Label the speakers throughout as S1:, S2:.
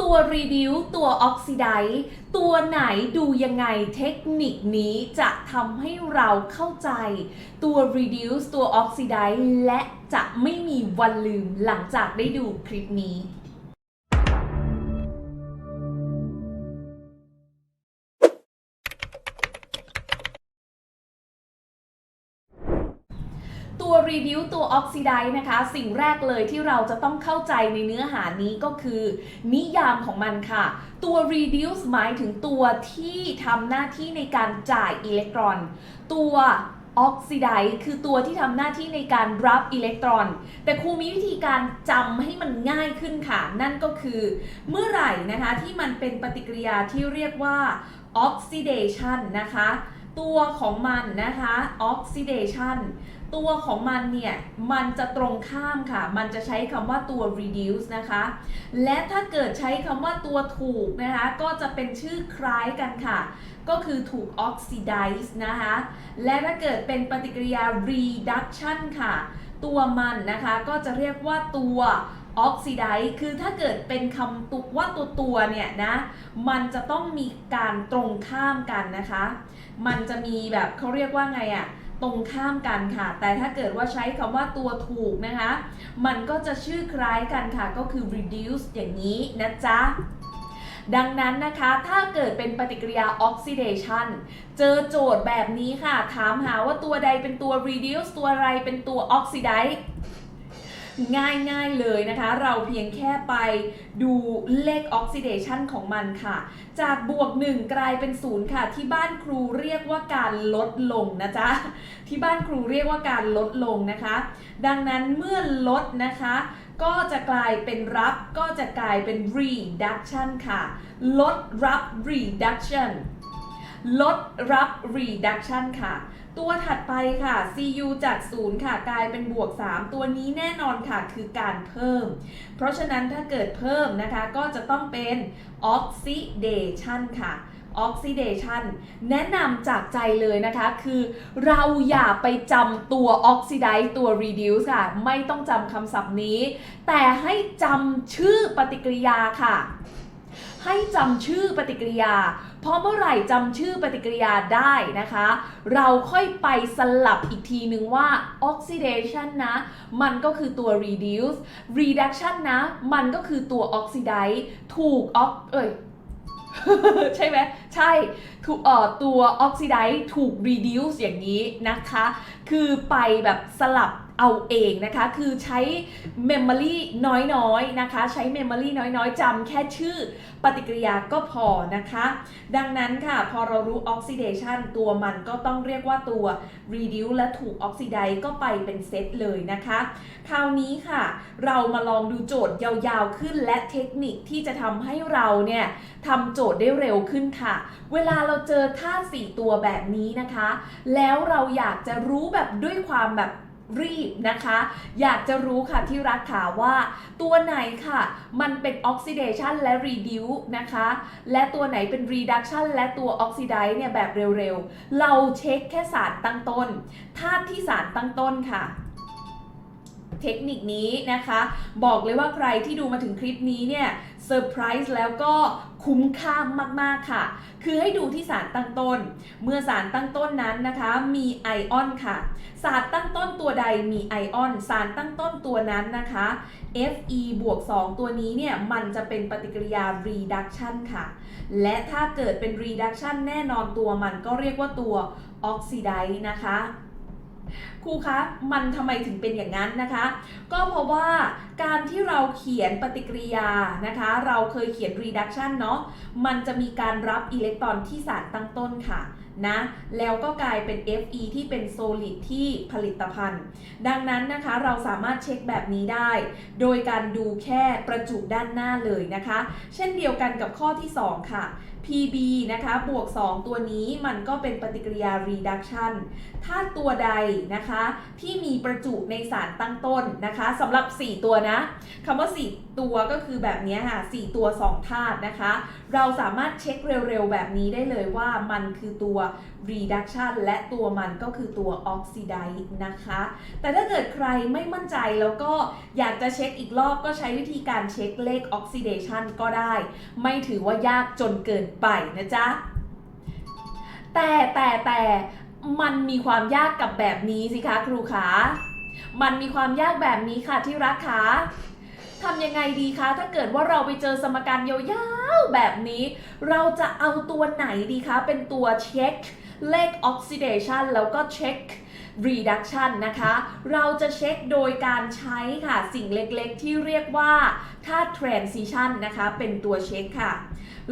S1: ตัว reduce ตัว oxidize ตัวไหนดูยังไงเทคนิคนี้จะทำให้เราเข้าใจ ตัว reduce ตัว oxidize และจะไม่มีวันลืมหลังจากได้ดูคลิปนี้ ตัว reduce ตัว oxidize นะคะ สิ่งแรกเลยที่เราจะต้องเข้าใจในเนื้อหานี้ก็คือ นิยามของมันค่ะ ตัว reduce หมายถึงตัวที่ทำหน้าที่ในการจ่ายอิเล็กตรอน ตัว oxidize คือตัวที่ทำหน้าที่ในการรับอิเล็กตรอน แต่ครูมีวิธีการจำให้มันง่ายขึ้นค่ะ นั่นก็คือ เมื่อไหร่นะคะที่มันเป็นปฏิกิริยาที่เรียกว่า oxidation นะคะ ตัวของมันนะคะ oxidation ตัวของมันเนี่ย มันจะตรงข้ามค่ะ มันจะใช้คำว่าตัว reduce นะคะ และถ้าเกิดใช้คำว่าตัวถูกนะคะ ก็จะเป็นชื่อคล้ายกันค่ะ ก็คือถูก oxidize นะคะ และถ้าเกิดเป็นปฏิกิริยา reduction ค่ะ ตัวมันนะคะก็จะเรียกว่าตัว oxidize คือถ้าเกิดเป็นคำตุกว่าตัวตัวเนี่ยนะ มันจะต้องมีการตรงข้ามกันนะคะ มันจะมีแบบเขาเรียกว่าไงอะ ตรงข้ามกันค่ะ แต่ถ้าเกิดว่าใช้คำว่าตัวถูกนะคะ มันก็จะชื่อคล้ายกันค่ะ ก็คือ reduce อย่างนี้นะจ๊ะดังนั้นนะคะถ้าเกิดเป็นปฏิกิริยา oxidation เจอโจทย์แบบนี้ค่ะ ถามหาว่าตัวใดเป็นตัว reduce ตัวอะไรเป็นตัว oxidize ง่ายๆเลยนะคะ เราเพียงแค่ไปดูเลข oxidation ของมันค่ะ จากบวก 1 กลายเป็น0ค่ะ ที่บ้านครูเรียกว่าการลดลงนะจ๊ะ ที่บ้านครูเรียกว่าการลดลงนะคะ ดังนั้นเมื่อลดนะคะ ก็จะกลายเป็นรับก็จะกลายเป็น reduction ค่ะ ลดรับ reduction ลดรับ reduction ค่ะ ตัวถัดไปค่ะ cu จาก0ค่ะ กลายเป็นบวก 3 ตัวนี้แน่นอนค่ะ คือการเพิ่ม เพราะฉะนั้นถ้าเกิดเพิ่มนะคะ ก็จะต้องเป็น oxidation ค่ะ oxidation แนะนำจากใจเลยนะคะ คือเราอย่าไปจำตัว oxidize ตัว reduce ค่ะ ไม่ต้องจำคำศัพท์นี้ แต่ให้จำชื่อปฏิกิริยาค่ะ ให้จำชื่อปฏิกิริยา เพราะเมื่อไหร่จำชื่อปฏิกิริยาได้นะคะ เราค่อยไปสลับอีกทีนึงว่า oxidation นะ มันก็คือตัว reduce reduction นะ มันก็คือตัว oxidize ถูก ox เอ้ยใช่ไหมใช่ถูกเอ่อตัว oxidize ถูก reduce อย่างนี้นะคะ คือไปแบบสลับ เอาเองนะคะ คือใช้ memory น้อยๆนะคะ ใช้ memory น้อยๆจำแค่ชื่อปฏิกิริยาก็พอนะคะ ดังนั้นค่ะ พอเรารู้ oxidation ตัวมันก็ต้องเรียกว่าตัว reduce และถูก oxidize ก็ไปเป็นเซตเลยนะคะ คราวนี้ค่ะ เรามาลองดูโจทย์ยาวๆขึ้นและเทคนิคที่จะทำให้เราเนี่ยทำโจทย์ได้เร็วขึ้นค่ะ เวลาเราเจอธาตุ4ตัวแบบนี้นะคะ แล้วเราอยากจะรู้แบบด้วยความแบบ รีบนะคะ อยากจะรู้ค่ะที่รักขาว่า ตัวไหนค่ะ มันเป็นออกซิเดชันและรีดิวนะคะ และตัวไหนเป็นรีดักชันและตัวออกซิไดเนี่ยแบบเร็วๆ เราเช็คแค่สารตั้งต้นธาตุที่สารตั้งต้นค่ะ เทคนิคนี้นะคะ บอกเลยว่าใครที่ดูมาถึงคลิปนี้เนี่ยเซอร์ไพรส์แล้วก็คุ้มค่ามาก ๆ ค่ะ คือให้ดูที่สารตั้งต้น เมื่อสารตั้งต้นนั้นนะคะ มีไอออนค่ะ สารตั้งต้นตัวใดมีไอออน สารตั้งต้นตัวนั้นนะคะ Fe บวก 2 ตัวนี้เนี่ย มันจะเป็นปฏิกิริยา reduction ค่ะ และถ้าเกิดเป็น reduction แน่นอนตัวมันก็เรียกว่าตัว oxidize นะคะ ครูคะมันทำไมถึงเป็นอย่างนั้นนะคะ ก็เพราะว่าการที่เราเขียนปฏิกิริยานะคะ เราเคยเขียน reduction เนาะมันจะมีการรับอิเล็กตรอนที่สารตั้งต้นค่ะ นะแล้วก็กลายเป็น Fe ที่เป็น solid ที่ผลิตภัณฑ์ ดังนั้นนะคะเราสามารถเช็คแบบนี้ได้ โดยการดูแค่ประจุด้านหน้าเลยนะคะ เช่นเดียวกันกับข้อที่ 2 ค่ะ PB นะคะบวก 2 ตัวนี้มันก็เป็นปฏิกิริยา reduction ถ้าตัวใดนะคะที่มีประจุในสารตั้งต้นนะคะสำหรับ 4 ตัวนะคำว่า 4 ตัวก็คือแบบนี้ค่ะ 4 ตัว 2 ธาตุนะคะ เราสามารถเช็คเร็วๆ แบบนี้ได้เลยว่ามันคือตัว reduction และตัวมันก็คือตัว oxidize นะคะ แต่ถ้าเกิดใครไม่มั่นใจแล้วก็อยากจะเช็คอีกรอบก็ใช้วิธีการเช็คเลข oxidation ก็ได้ ไม่ถือว่ายากจนเกินไปนะจ๊ะ แต่แต่แต่มันมีความยากกับแบบนี้สิคะครูขา มันมีความยากแบบนี้ค่ะที่รักคะ ทำยังไงดีคะ ถ้าเกิดว่าเราไปเจอสมการยาวๆแบบนี้ เราจะเอาตัวไหนดีคะ เป็นตัวเช็คเลข oxidation แล้วก็เช็ค reduction นะคะ เราจะเช็คโดยการใช้ค่ะ สิ่งเล็กๆ ที่เรียกว่าธาตุ transition นะคะ เป็นตัวเช็คค่ะ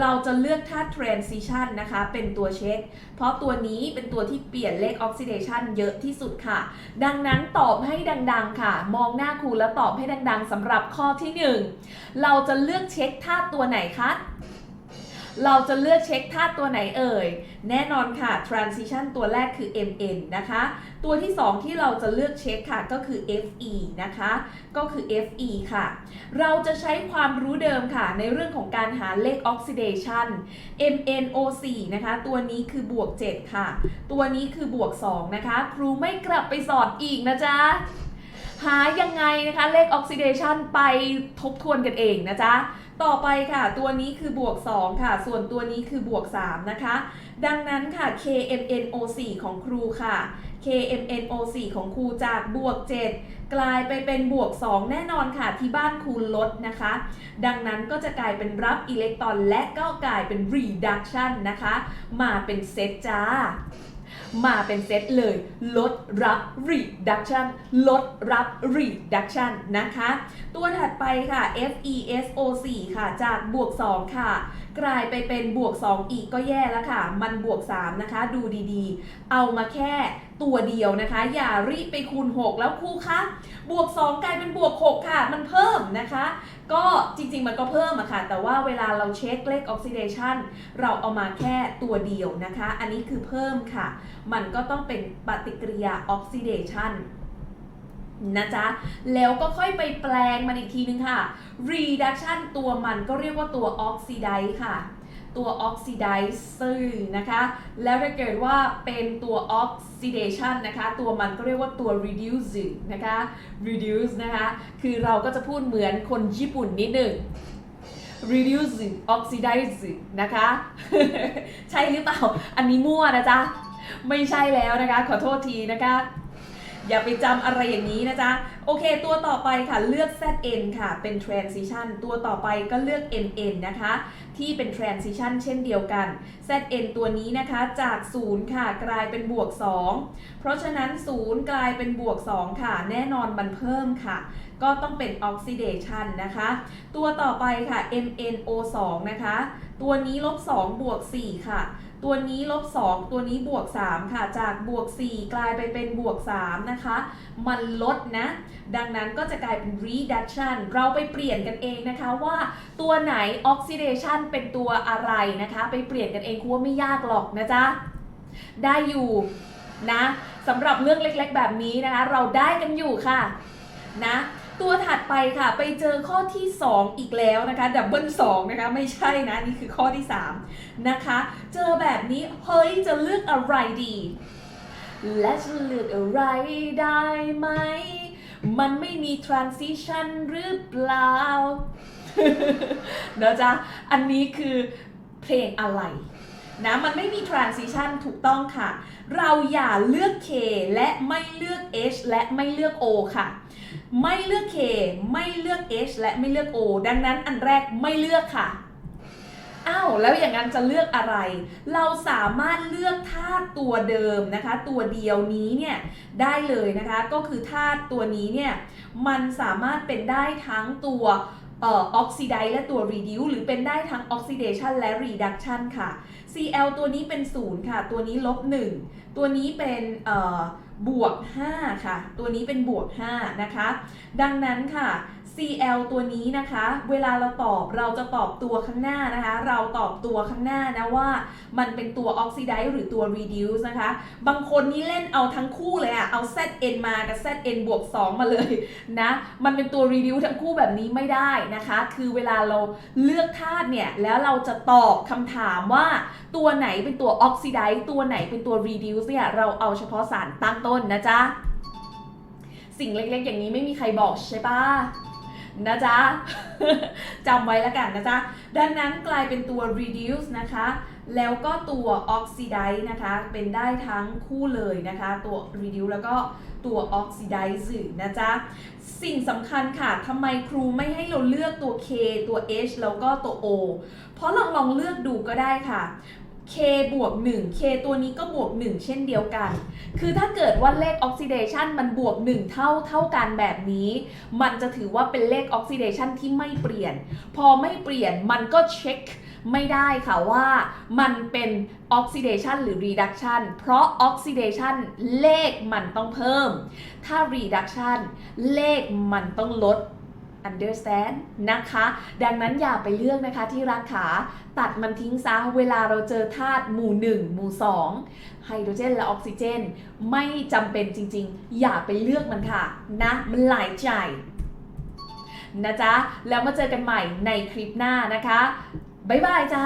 S1: เราจะเลือกธาตุ transition นะคะ เป็นตัวเช็ค เพราะตัวนี้เป็นตัวที่เปลี่ยนเลข oxidation เยอะที่สุดค่ะ ดังนั้นตอบให้ดังๆค่ะ มองหน้าครูแล้วตอบให้ดังๆสำหรับข้อที่ 1 เราจะเลือกเช็คธาตุตัวไหนคะ เราจะเลือกเช็คธาตุตัวไหนเอ่ย แน่นอนค่ะ transition ตัวแรกคือ mn นะคะ ตัวที่ 2 ที่เราจะเลือกเช็คค่ะก็คือ fe นะคะ ก็คือ fe ค่ะ เราจะใช้ความรู้เดิมค่ะ ในเรื่องของการหาเลข oxidation MnO4 นะคะ ตัวนี้คือบวก 7 ค่ะ ตัวนี้คือบวก 2 นะคะ ครูไม่กลับไปสอนอีกนะจ๊ะ หายังไงนะคะ เลข oxidation ไปทบทวนกันเองนะจ๊ะ ต่อไปค่ะ ตัวนี้คือบวก 2 ค่ะ ส่วนตัวนี้คือบวก 3 นะคะ ดังนั้นค่ะ KMNO4 ของครูค่ะ KMNO4 ของครูจากบวก 7 กลายไปเป็นบวก 2 แน่นอนค่ะ ที่บ้านครูลดนะคะ ดังนั้นก็จะกลายเป็นรับอิเล็กตรอนและก็กลายเป็น reduction นะคะ มาเป็นเซตจ้า มาเป็นเซตเลย ลดรับ reduction ลดรับ reduction นะคะ ตัวถัดไปค่ะ FeSO4 ค่ะ จากบวก 2 ค่ะกลายไปเป็นบวก 2 อีกก็แย่แล้วค่ะ มันบวก 3 นะคะ ดูดีๆ เอามาแค่ตัวเดียวนะคะ อย่ารีบไปคูณ 6 แล้วครูคะบวก 2 กลายเป็นบวก 6 ค่ะ มันเพิ่มนะคะ ก็จริงๆ มันก็เพิ่มอะค่ะ แต่ว่าเวลาเราเช็คเลข oxidation เราเอามาแค่ตัวเดียวนะคะ อันนี้คือเพิ่มค่ะ มันก็ต้องเป็นปฏิกิริยา oxidation น นะจ๊ะ แล้วก็ค่อยไปแปลงมันอีกทีนึงค่ะ reduction ตัวมันก็เรียกว่าตัว oxidize ค่ะ ตัว oxidizer นะคะ แล้วถ้าเกิดว่าเป็นตัว oxidation นะคะ ตัวมันก็เรียกว่าตัว reducer นะคะ reduce นะคะ คือเราก็จะพูดเหมือนคนญี่ปุ่นนิดหนึ่ง reduce oxidize นะคะ ใช่หรือเปล่า อันนี้มั่วนะจ๊ะ ไม่ใช่แล้วนะคะ ขอโทษทีนะคะ อย่าไปจำอะไรอย่างนี้นะจ๊ะ โอเค ตัวต่อไปค่ะเลือก zn ค่ะ เป็น transition ตัวต่อไปก็เลือก mn นะคะ ที่เป็น transition เช่นเดียวกัน zn ตัวนี้นะคะจาก 0 ค่ะ กลายเป็นบวก 2 เพราะฉะนั้น 0 กลายเป็นบวก 2 ค่ะ แน่นอนมันเพิ่มค่ะ ก็ต้องเป็น oxidation นะคะ ตัวต่อไปค่ะ MnO2 นะคะ ตัวนี้ลบ 2 บวก 4 ค่ะ ตัวนี้ลบ 2 ตัวนี้บวก 3 ค่ะ จากบวก 4 กลายไปเป็นบวก 3 นะคะ มันลดนะ ดังนั้นก็จะกลายเป็น reduction เราไปเปลี่ยนกันเองนะคะว่าตัวไหน oxidation เป็นตัวอะไรนะคะ ไปเปลี่ยนกันเองครูว่าไม่ยากหรอกนะจ๊ะ ได้อยู่นะสำหรับเรื่องเล็กๆแบบนี้นะคะ เราได้กันอยู่ค่ะนะ ตัวถัดไปค่ะ ไปเจอข้อที่ 2 อีกแล้วนะคะดับเบิลสองนะคะไม่ใช่นะ นี่คือข้อที่ 3 นะคะ เจอแบบนี้ เฮ้ย จะเลือกอะไรดี และจะเลือกอะไรได้ไหม มันไม่มี transition หรือเปล่าเนะจ๊ะอันนี้คือเพลงอะไรนะมันไม่มี transition ถูกต้องค่ะ เราอย่าเลือก K และไม่เลือก H และไม่เลือก O ค่ะ ไม่เลือก K ไม่เลือก H และไม่เลือก O ดังนั้นอันแรกไม่เลือกค่ะอ้าวแล้วอย่างนั้นจะเลือกอะไร เราสามารถเลือกธาตุตัวเดิมนะคะ ตัวเดียวนี้เนี่ยได้เลยนะคะ ก็คือธาตุตัวนี้เนี่ยมันสามารถเป็นได้ทั้งตัว ออกซิไดและตัว reduce หรือเป็นได้ทั้ง oxidation และ reduction ค่ะ Cl ตัวนี้เป็น 0 ค่ะ ตัวนี้ลบ 1 ตัวนี้เป็นบวก 5 ค่ะ ตัวนี้เป็นบวก 5 นะคะ ดังนั้นค่ะ Cl ตัวนี้นะคะ เวลาเราตอบเราจะตอบตัวข้างหน้านะคะ เราตอบตัวข้างหน้านะว่ามันเป็นตัวออกซิไดซ์หรือตัว reduce นะคะ บางคนนี่เล่นเอาทั้งคู่เลยอะเอา Zn มากับ Zn บวก 2 มาเลยนะ มันเป็นตัว reduce ทั้งคู่แบบนี้ไม่ได้นะคะ คือเวลาเราเลือกธาตุเนี่ย แล้วเราจะตอบคำถามว่าตัวไหนเป็นตัวออกซิไดซ์ตัวไหนเป็นตัว reduce เนี่ย เราเอาเฉพาะสารตั้งต้นนะจ๊ะ สิ่งเล็กๆ อย่างนี้ไม่มีใครบอกใช่ปะ นะจ๊ะจำไว้แล้วกันนะจ๊ะ ดังนั้นกลายเป็นตัว reduce นะคะ แล้วก็ตัว oxidize นะคะ เป็นได้ทั้งคู่เลยนะคะ ตัว reduce แล้วก็ตัว oxidize นะจ๊ะ สิ่งสำคัญค่ะทำไมครูไม่ให้เราเลือกตัว K ตัว H แล้วก็ตัว O เพราะลองลองเลือกดูก็ได้ค่ะ K บวก1 K ตัวนี้ก็บวก 1 เช่นเดียวกัน คือถ้าเกิดว่าเลขออกซิเดชันมันบวก 1 เท่าเท่ากันแบบนี้ มันจะถือว่าเป็นเลขออกซิเดชันที่ไม่เปลี่ยน พอไม่เปลี่ยนมันก็เช็คไม่ได้ค่ะว่ามันเป็นออกซิเดชันหรือ reduction เพราะออกซิเดชันเลขมันต้องเพิ่ม ถ้า reduction เลขมันต้องลด understand นะคะ ดังนั้นอย่าไปเลือกนะคะที่รักขา ตัดมันทิ้งซะ เวลาเราเจอธาตุหมู่ 1 หมู่ 2 ไฮโดรเจนและออกซิเจน ไม่จำเป็นจริงๆ อย่าไปเลือกมันค่ะ นะ มันหลายใจนะจ๊ะ แล้วมาเจอกันใหม่ในคลิปหน้านะคะ บ๊ายบายจ้า